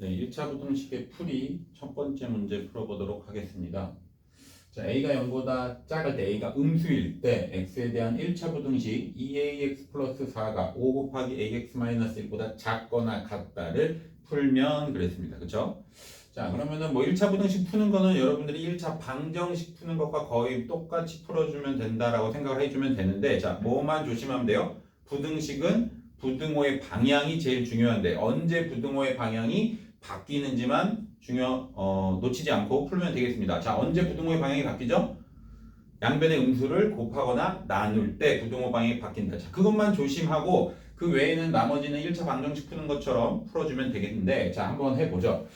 네, 1차 부등식의 풀이 첫 번째 문제 풀어보도록 하겠습니다. 자, a가 0보다 작을 때 a가 음수일 때 x에 대한 1차 부등식 2ax 플러스 4가 5 곱하기 ax 마이너스 1보다 작거나 같다를 풀면 그랬습니다. 그쵸? 자, 그러면은 뭐 1차 부등식 푸는 거는 여러분들이 1차 방정식 푸는 것과 거의 똑같이 풀어주면 된다라고 생각을 해주면 되는데 자, 뭐만 조심하면 돼요? 부등식은 부등호의 방향이 제일 중요한데 언제 부등호의 방향이 바뀌는지만 중요 어, 놓치지 않고 풀면 되겠습니다. 자 언제 부등호의 방향이 바뀌죠? 양변의 음수를 곱하거나 나눌 때 부등호 방향이 바뀐다. 자 그것만 조심하고 그 외에는 나머지는 1차 방정식 푸는 것처럼 풀어주면 되겠는데 자 한번 해보죠.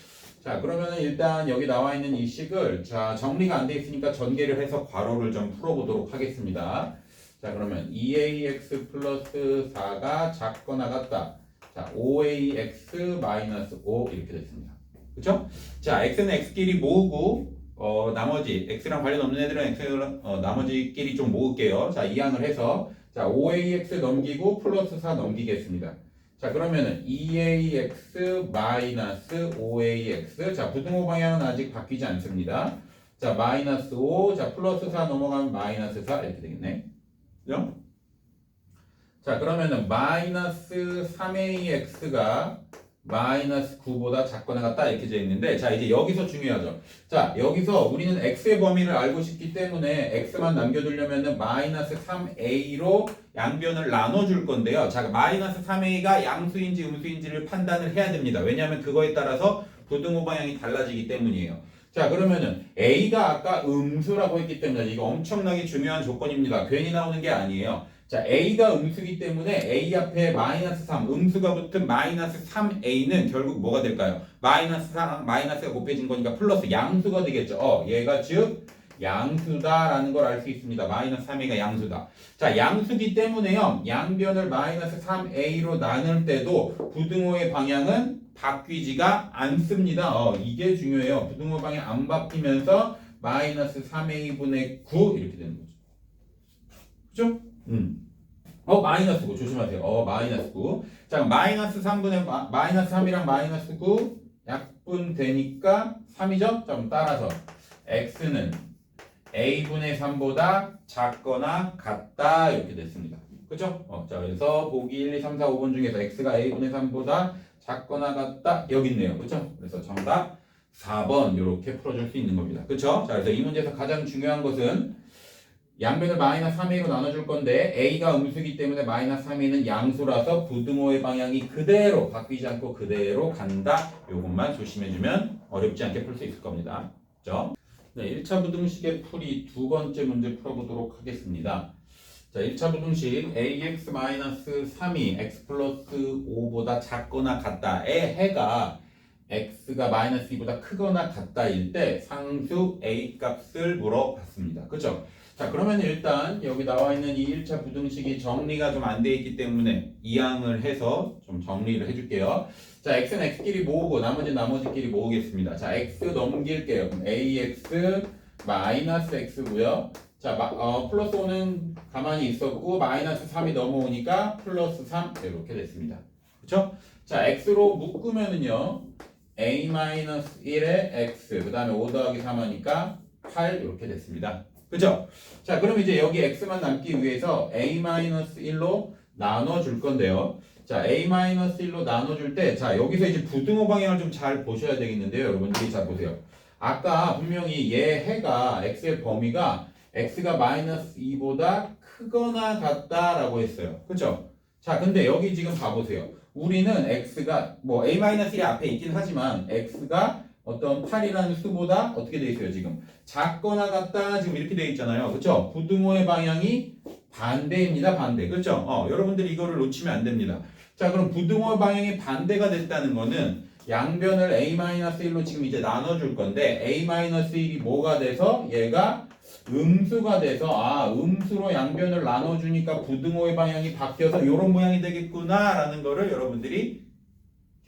자 그러면은 일단 여기 나와 있는 이 식을 자 정리가 안 돼 있으니까 전개를 해서 괄호를 좀 풀어보도록 하겠습니다. 자 그러면 2ax 플러스 4가 작거나 같다. 자 5ax 마이너스 5 이렇게 됐습니다. 그렇죠? 자 x는 x끼리 모으고 어 나머지 x랑 관련 없는 애들은 x 어, 나머지끼리 좀 모을게요. 자 이항을 해서 자 5ax 넘기고 플러스 4 넘기겠습니다. 자 그러면은 2ax 마이너스 5ax 자 부등호 방향은 아직 바뀌지 않습니다. 자 마이너스 5, 자 플러스 4 넘어가면 마이너스 4 이렇게 되겠네. 그죠? 자 그러면은 마이너스 3ax가 마이너스 9보다 작거나 같다 이렇게 되어 있는데 자 이제 여기서 중요하죠. 자 여기서 우리는 x의 범위를 알고 싶기 때문에 x만 남겨두려면은 마이너스 3a로 양변을 나눠줄 건데요. 자 마이너스 3a가 양수인지 음수인지를 판단을 해야 됩니다. 왜냐하면 그거에 따라서 부등호 방향이 달라지기 때문이에요. 자 그러면은 a가 아까 음수라고 했기 때문에 이거 엄청나게 중요한 조건입니다. 괜히 나오는 게 아니에요. 자 a가 음수기 때문에 a 앞에 마이너스 3 음수가 붙은 마이너스 3a는 결국 뭐가 될까요? 마이너스 3 마이너스가 곱해진 거니까 플러스 양수가 되겠죠. 어 얘가 즉 양수다라는 걸 알 수 있습니다. 마이너스 3a가 양수다. 자 양수기 때문에요. 양변을 마이너스 3a로 나눌 때도 부등호의 방향은 바뀌지가 않습니다. 어, 이게 중요해요. 부등호 방향 안 바뀌면서 마이너스 3a분의 9 이렇게 되는 거죠. 그죠? 음. 어, 마이너스 9 조심하세요. 어, 마이너스 9. 자, 마이너스 3분의 마, 마이너스 3이랑 마이너스 9 약분 되니까 3이죠? 자, 그럼 따라서 x는 a분의 3보다 작거나 같다 이렇게 됐습니다. 그죠? 어, 자, 그래서 보기 1, 2, 3, 4, 5번 중에서 x가 a분의 3보다 작거나 같다 여기 있네요. 그렇죠? 그래서 정답 4번 이렇게 풀어줄 수 있는 겁니다. 그렇죠? 자, 그래서 이 문제에서 가장 중요한 것은 양변을 마이너스 3a로 나눠줄 건데 a가 음수기 때문에 마이너스 3a는 양수라서 부등호의 방향이 그대로 바뀌지 않고 그대로 간다. 요것만 조심해주면 어렵지 않게 풀 수 있을 겁니다. 그렇죠? 네, 1차 부등식의 풀이 두 번째 문제 풀어보도록 하겠습니다. 자, 1차 부등식 ax-3이 x 플러스 5보다 작거나 같다의 해가 x가 마이너스 2보다 크거나 같다일 때 상수 a 값을 물어봤습니다. 그죠? 자, 그러면 일단 여기 나와 있는 이 1차 부등식이 정리가 좀 안 돼 있기 때문에 이항을 해서 좀 정리를 해줄게요. 자, x는 x끼리 모으고 나머지 나머지끼리 모으겠습니다. 자, x 넘길게요. ax 마이너스 x고요. 자, 마, 어, 플러스 5는 가만히 있었고 마이너스 3이 넘어오니까 플러스 3 이렇게 됐습니다. 그렇죠? 자, x로 묶으면은요. a 마이너스 1에 x 그 다음에 5 더하기 3 하니까 8 이렇게 됐습니다. 그죠? 자, 그럼 이제 여기 x만 남기 위해서 a 마이너스 1로 나눠줄 건데요. 자, a 마이너스 1로 나눠줄 때, 자, 여기서 이제 부등호 방향을 좀 잘 보셔야 되겠는데요. 여러분들이 자, 보세요. 아까 분명히 얘 해가 x의 범위가 x가 마이너스 2보다 크거나 같다라고 했어요. 그죠? 자, 근데 여기 지금 봐보세요. 우리는 x가 뭐 a-1이 앞에 있긴 하지만 x가 어떤 8이라는 수보다 어떻게 돼 있어요, 지금? 작거나 같다 지금 이렇게 돼 있잖아요. 그렇죠? 부등호의 방향이 반대입니다, 반대. 그렇죠? 어, 여러분들이 이거를 놓치면 안 됩니다. 자, 그럼 부등호의 방향이 반대가 됐다는 거는 양변을 a-1로 지금 이제 나눠줄 건데 a-1이 뭐가 돼서 얘가 음수가 돼서 아 음수로 양변을 나눠주니까 부등호의 방향이 바뀌어서 이런 모양이 되겠구나 라는 거를 여러분들이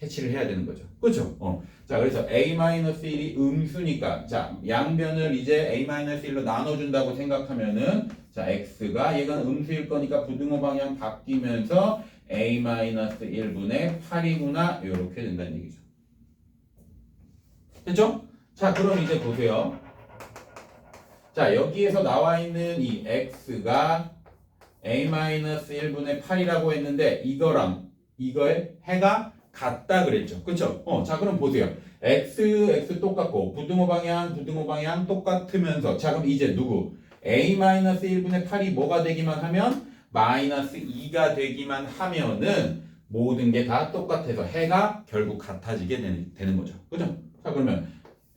캐치를 해야 되는 거죠. 그렇죠? 어. 자 그래서 a-1이 음수니까 자 양변을 이제 a-1로 나눠 준다고 생각하면은 자 x가 얘가 음수일 거니까 부등호 방향 바뀌면서 a-1분의 8이구나 이렇게 된다는 얘기죠. 됐죠? 자, 그럼 이제 보세요. 자, 여기에서 나와 있는 이 x가 a-1분의 8이라고 했는데 이거랑 이거의 해가 같다 그랬죠. 그쵸? 어, 자, 그럼 보세요. x, x 똑같고 부등호 방향, 부등호 방향 똑같으면서 자, 그럼 이제 누구? a-1분의 8이 뭐가 되기만 하면 마이너스 2가 되기만 하면은 모든 게 다 똑같아서 해가 결국 같아지게 되는, 되는 거죠. 그죠? 자, 그러면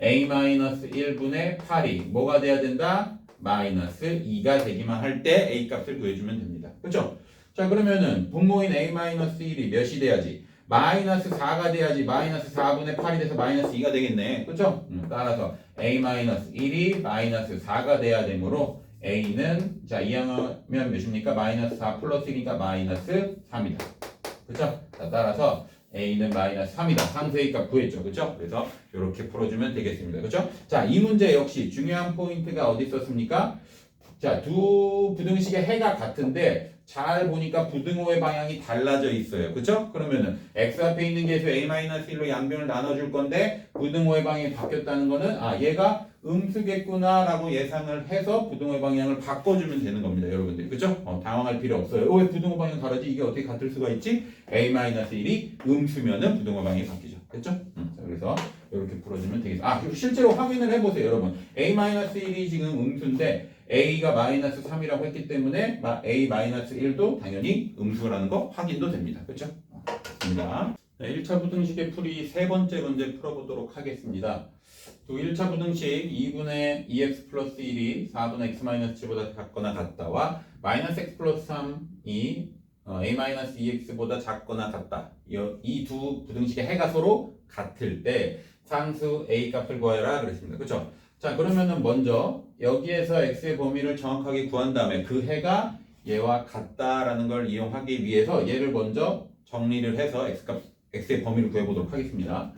a-1분의 8이 뭐가 돼야 된다? 마이너스 2가 되기만 할 때 a 값을 구해주면 됩니다. 그죠? 자, 그러면은 분모인 a-1이 몇이 돼야지? 마이너스 4가 돼야지 마이너스 4분의 8이 돼서 마이너스 2가 되겠네. 그죠? 음, 따라서 a-1이 마이너스 4가 돼야 되므로 a는 자 이항하면 몇입니까? 마이너스 4 플러스 1이니까 마이너스 3이다. 그죠? 자, 따라서 a는 마이너스 3이다. 상수의 값 구했죠. 그죠? 그래서 이렇게 풀어주면 되겠습니다. 그죠? 자, 이 문제 역시 중요한 포인트가 어디 있었습니까? 자, 두 부등식의 해가 같은데 잘 보니까 부등호의 방향이 달라져 있어요. 그쵸? 그러면은 x 앞에 있는 계수 a-1로 양변을 나눠줄 건데 부등호의 방향이 바뀌었다는 거는 아 얘가 음수겠구나 라고 예상을 해서 부등호의 방향을 바꿔주면 되는 겁니다. 여러분들. 그쵸? 어, 당황할 필요 없어요. 어, 왜 부등호 방향 다르지? 이게 어떻게 같을 수가 있지? a-1이 음수면은 부등호 방향이 바뀌죠. 됐죠? 음, 자, 그래서 이렇게 풀어주면 되겠습니다. 아, 실제로 확인을 해보세요. 여러분. a-1이 지금 음수인데 a가 마이너스 3이라고 했기 때문에 a-1도 당연히 음수라는 거 확인도 됩니다. 그렇죠? 좋습니다. 네, 1차 부등식의 풀이 세 번째 문제 풀어보도록 하겠습니다. 또 1차 부등식 2분의 2x 플러스 1이 4분의 x 마이너스 7보다 작거나 같다와 마이너스 x 플러스 3이 어, a 마이너스 2x보다 작거나 같다. 이 두 부등식의 해가 서로 같을 때 상수 a 값을 구하라 그랬습니다. 그렇죠? 자 그러면은 먼저 여기에서 x의 범위를 정확하게 구한 다음에 그 해가 얘와 같다라는 걸 이용하기 위해서 얘를 먼저 정리를 해서 x 값 x의 범위를 구해보도록 하겠습니다.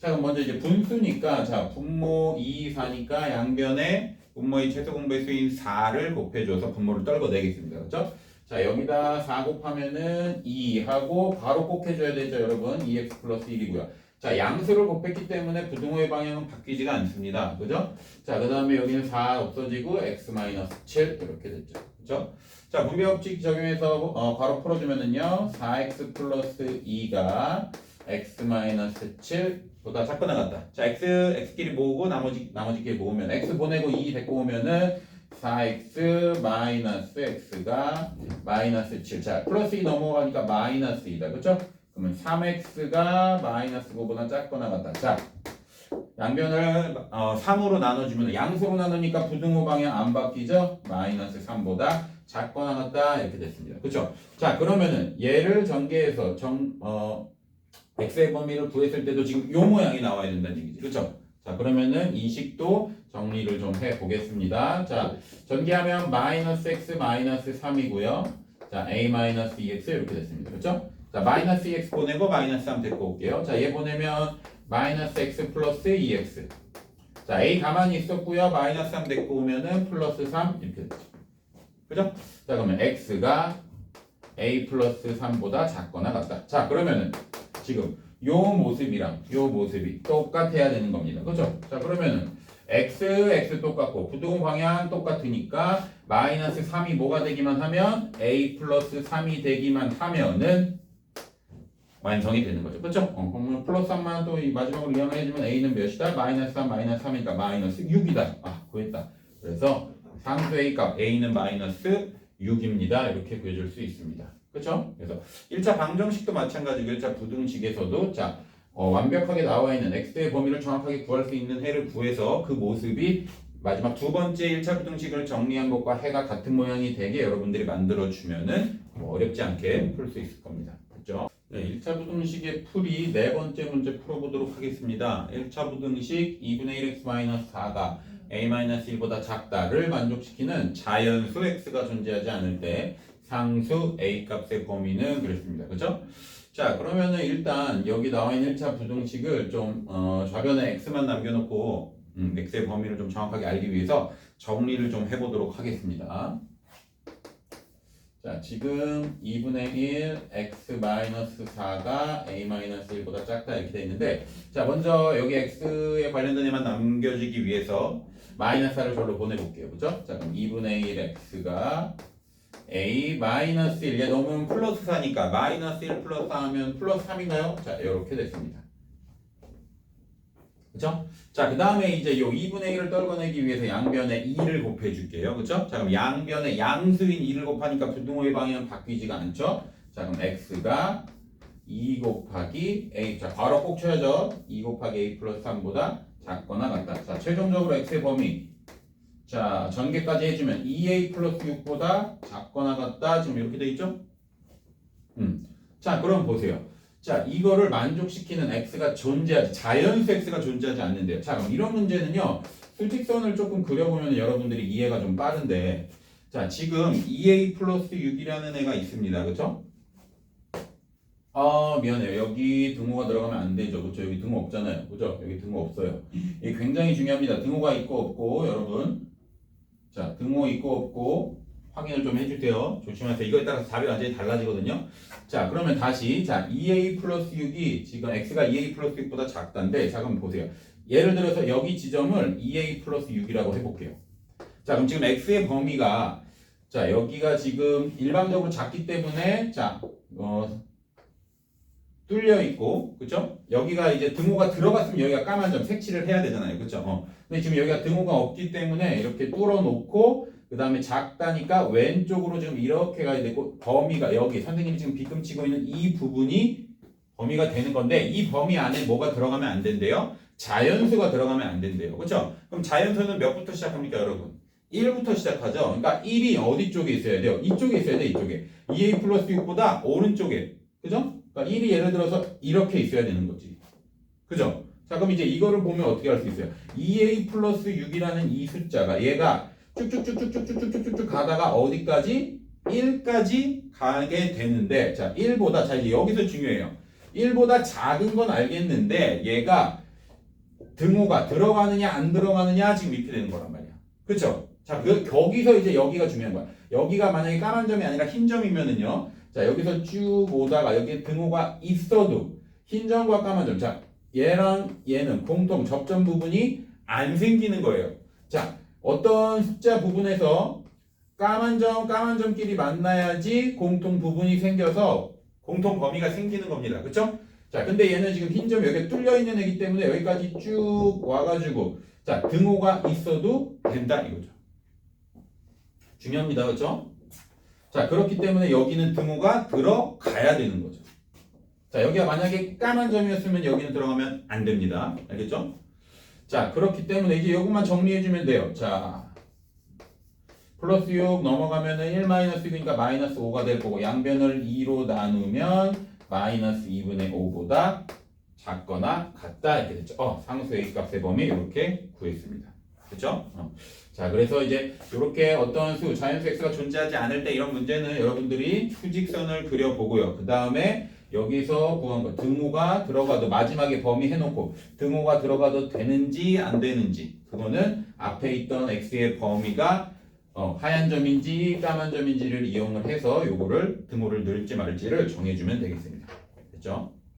자 그럼 먼저 이제 분수니까 자 분모 2, 4니까 양변에 분모의 최소 공배 수인 4를 곱해줘서 분모를 떨궈내겠습니다. 그렇죠? 자 여기다 4 곱하면은 2 하고 바로 꼭 해줘야 되죠 여러분 2x 플러스 1이고요. 자, 양수를 곱했기 때문에 부등호의 방향은 바뀌지가 않습니다. 그죠? 자, 그 다음에 여기는 4 없어지고 x-7 이렇게 됐죠. 그죠? 자, 분배법칙 적용해서 어, 바로 풀어주면은요. 4x 플러스 2가 x-7보다 작거나 같다. 자, x, x끼리 모으고 나머지, 나머지끼리 모으면 x 보내고 2 데리고 오면은 4x 마이너스 x가 마이너스 7. 자, 플러스 2 넘어가니까 마이너스 2다. 그죠? 그러면 3x가 마이너스 5보다 작거나 같다. 자, 양변을 어, 3으로 나눠주면 양수로 나누니까 부등호 방향 안 바뀌죠? 마이너스 3보다 작거나 같다 이렇게 됐습니다. 그렇죠? 자, 그러면은 얘를 전개해서 정 어, x의 범위를 구했을 때도 지금 요 모양이 나와야 된다는 얘기지. 그렇죠? 자, 그러면은 이 식도 정리를 좀 해 보겠습니다. 자, 전개하면 마이너스 x 마이너스 3이고요. 자, a 마이너스 2x 이렇게 됐습니다. 그렇죠? 자, 마이너스 2x 보내고 마이너스 3 데리고 올게요. 자, 얘 보내면 마이너스 x 플러스 2x. 자, a 가만히 있었고요. 마이너스 3 데리고 오면은 플러스 3 이렇게 됐죠. 그죠? 자, 그러면 x가 a 플러스 3보다 작거나 같다. 자, 그러면은 지금 요 모습이랑 요 모습이 똑같아야 되는 겁니다. 그죠? 자, 그러면은 x, x 똑같고 부동 방향 똑같으니까 마이너스 3이 뭐가 되기만 하면 a 플러스 3이 되기만 하면은 완성이 되는 거죠. 그렇죠? 어, 그러면 플러스 3만 또 이 마지막으로 이항을 해주면 a는 몇이다? 마이너스 3, 마이너스 3이니까 마이너스 6이다. 아, 구했다. 그래서 상수 a 값 a는 마이너스 6입니다. 이렇게 구해줄 수 있습니다. 그렇죠? 그래서 1차 방정식도 마찬가지고 1차 부등식에서도 자 어, 완벽하게 나와 있는 x의 범위를 정확하게 구할 수 있는 해를 구해서 그 모습이 마지막 두 번째 1차 부등식을 정리한 것과 해가 같은 모양이 되게 여러분들이 만들어 주면은 뭐 어렵지 않게 풀 수 있을 겁니다. 그렇죠? 네, 1차 부등식의 풀이 네 번째 문제 풀어보도록 하겠습니다. 1차 부등식 2분의 1x-4가 a-1보다 작다를 만족시키는 자연수 x가 존재하지 않을 때 상수 a 값의 범위는 그랬습니다. 그죠? 자 그러면은 일단 여기 나와 있는 1차 부등식을 좀 어, 좌변에 x만 남겨놓고 음, x의 범위를 좀 정확하게 알기 위해서 정리를 좀 해보도록 하겠습니다. 자, 지금 2분의 1 x 마이너스 4가 a 마이너스 1보다 작다 이렇게 돼 있는데 자, 먼저 여기 x에 관련된 애만 남겨주기 위해서 마이너스 4를 절로 보내볼게요. 그죠? 자, 그럼 2분의 1 x가 a 마이너스 1, 얘 넘으면 플러스 4니까 마이너스 1 플러스 4 하면 플러스 3인가요? 자, 이렇게 됐습니다. 그죠? 자, 그 다음에 이제 요 2분의 1을 떨궈내기 위해서 양변에 2를 곱해줄게요. 그죠? 자, 그럼 양변에 양수인 2를 곱하니까 부등호의 방향은 바뀌지가 않죠? 자, 그럼 x가 2 곱하기 a. 자, 바로 꼭 쳐야죠. 2 곱하기 a 플러스 3보다 작거나 같다. 자, 최종적으로 x의 범위. 자, 전개까지 해주면 2a 플러스 6보다 작거나 같다. 지금 이렇게 돼 있죠? 음. 자, 그럼 보세요. 자, 이거를 만족시키는 x가 존재하지, 자연수 x가 존재하지 않는데요. 자, 그럼 이런 문제는요, 수직선을 조금 그려보면 여러분들이 이해가 좀 빠른데, 자, 지금 2a 플러스 6이라는 애가 있습니다. 그쵸? 아, 미안해요. 여기 등호가 들어가면 안 되죠. 그쵸? 여기 등호 없잖아요. 그죠? 여기 등호 없어요. 이게 굉장히 중요합니다. 등호가 있고 없고, 여러분. 자, 등호 있고 없고, 확인을 좀 해주세요. 조심하세요. 이거에 따라서 답이 완전히 달라지거든요. 자, 그러면 다시 자 2a 플러스 6이 지금 x가 2a 플러스 6보다 작다인데 자 그럼 보세요. 예를 들어서 여기 지점을 2a 플러스 6이라고 해볼게요. 자 그럼 지금 x의 범위가 자 여기가 지금 일반적으로 작기 때문에 자 어, 뚫려 있고 그죠? 여기가 이제 등호가 들어갔으면 여기가 까만 점 색칠을 해야 되잖아요. 그죠? 어. 근데 지금 여기가 등호가 없기 때문에 이렇게 뚫어 놓고 그 다음에 작다니까 왼쪽으로 지금 이렇게 가야 되고 범위가 여기 선생님이 지금 비금치고 있는 이 부분이 범위가 되는 건데 이 범위 안에 뭐가 들어가면 안 된대요? 자연수가 들어가면 안 된대요. 그렇죠? 그럼 자연수는 몇부터 시작합니까, 여러분? 1부터 시작하죠. 그러니까 1이 어디 쪽에 있어야 돼요? 이쪽에 있어야 돼, 이쪽에. 2a 플러스 6보다 오른쪽에. 그죠? 그러니까 1이 예를 들어서 이렇게 있어야 되는 거지. 그죠? 자, 그럼 이제 이거를 보면 어떻게 할 수 있어요? 2a 플러스 6이라는 이 숫자가 얘가 쭉쭉쭉쭉쭉쭉쭉쭉쭉 가다가 어디까지? 1까지 가게 되는데 자 1보다 자 이제 여기서 중요해요 1보다 작은 건 알겠는데 얘가 등호가 들어가느냐 안 들어가느냐 지금 이렇게 되는 거란 말이야 그쵸? 자 그, 거기서 이제 여기가 중요한 거야 여기가 만약에 까만 점이 아니라 흰 점이면은요 자 여기서 쭉 오다가 여기에 등호가 있어도 흰 점과 까만 점 자 얘랑 얘는 공통 접점 부분이 안 생기는 거예요 자 어떤 숫자 부분에서 까만 점, 까만 점끼리 만나야지 공통 부분이 생겨서 공통 범위가 생기는 겁니다. 그쵸? 자, 근데 얘는 지금 흰 점이 여기 뚫려 있는 애기 때문에 여기까지 쭉 와가지고 자, 등호가 있어도 된다 이거죠. 중요합니다. 그쵸? 자, 그렇기 때문에 여기는 등호가 들어가야 되는 거죠. 자, 여기가 만약에 까만 점이었으면 여기는 들어가면 안 됩니다. 알겠죠? 자, 그렇기 때문에 이제 이것만 정리해주면 돼요. 자, 플러스 6 넘어가면은 1 마이너스 6이니까 마이너스 5가 될 거고, 양변을 2로 나누면 마이너스 2분의 5보다 작거나 같다 이렇게 됐죠. 어, 상수 A 값의 범위 이렇게 구했습니다. 그렇죠? 어. 자, 그래서 이제 이렇게 어떤 수, 자연수 x가 존재하지 않을 때 이런 문제는 여러분들이 수직선을 그려보고요. 그 다음에 여기서 구한 거 등호가 들어가도 마지막에 범위 해놓고 등호가 들어가도 되는지 안 되는지 그거는 앞에 있던 x의 범위가 어, 하얀 점인지 까만 점인지를 이용을 해서 요거를 등호를 넣을지 말지를 정해주면 되겠습니다. 됐죠?